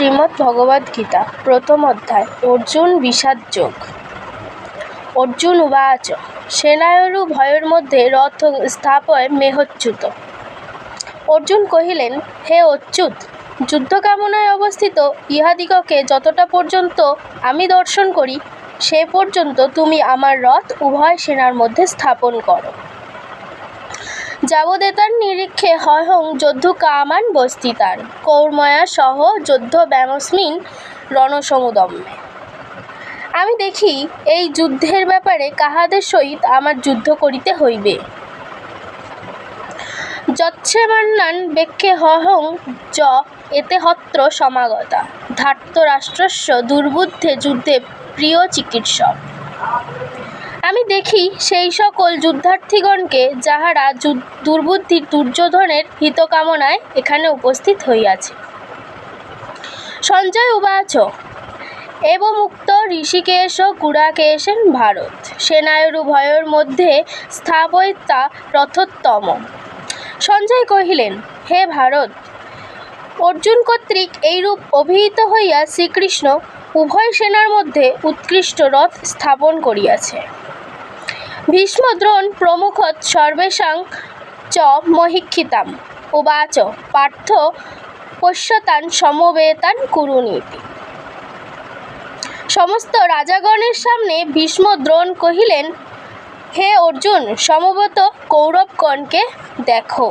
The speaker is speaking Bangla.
শ্রীমদ্ ভগবদ্গীতা প্রথম অধ্যায়, অর্জুন বিষাদ যোগ। অর্জুন উবাচ, সেনায়রু ভয়ের মধ্যে রথ স্থাপয় মেহচ্যুত। অর্জুন কহিলেন, হে অচ্যুত, যুদ্ধ কামনায় অবস্থিত ইহাদিগকে যতটা পর্যন্ত আমি দর্শন করি, সে পর্যন্ত তুমি আমার রথ উভয় সেনার মধ্যে স্থাপন করো। যাবদেতার নিরীক্ষে হয়হং যদ্ধুকামান বস্তিতান কৌর্ময়া সহ যুদ্ধ ব্যামস্মিন রণসমুদম্মে আমি দেখি এই যুদ্ধের ব্যাপারে কাহাদের সহিত আমার যুদ্ধ করিতে হইবে। যচ্ছেমান্নান বেক্ষে হহং য এতে হত্র সমাগতা। ধার্ত রাষ্ট্রস্য দুর্বুদ্ধে যুদ্ধে প্রিয় চিকিৎসক। দেখি সেই সকল যুদ্ধার্থীগণকে যাহারা দুর্বুদ্ধি দুর্যোধনের হিতকামনায় এখানে উপস্থিত হইয়াছে। সঞ্জয় উবাচ, এবমুক্ত ঋষিকেশ গুড়াকেশেন ভারত সেনায়ুভয়োর মধ্যে স্থাপয়িতা রথোত্তম। সঞ্জয় কহিলেন, হে ভারত, অর্জুন কর্তৃক এইরূপ অভিহিত হইয়া শ্রীকৃষ্ণ উভয় সেনার মধ্যে উৎকৃষ্ট রথ স্থাপন করিয়াছে। ভীষ্ম দ্রোণ প্রমুখ সর্বেষাং চ মহিক্ষিতাম উবাচ পার্থ পশ্যতান সমবেতান কুরুনীতি। সমস্ত রাজাগণের সামনে ভীষ্ম দ্রোণ কহিলেন, হে অর্জুন, সমবত কৌরবগণকে দেখো।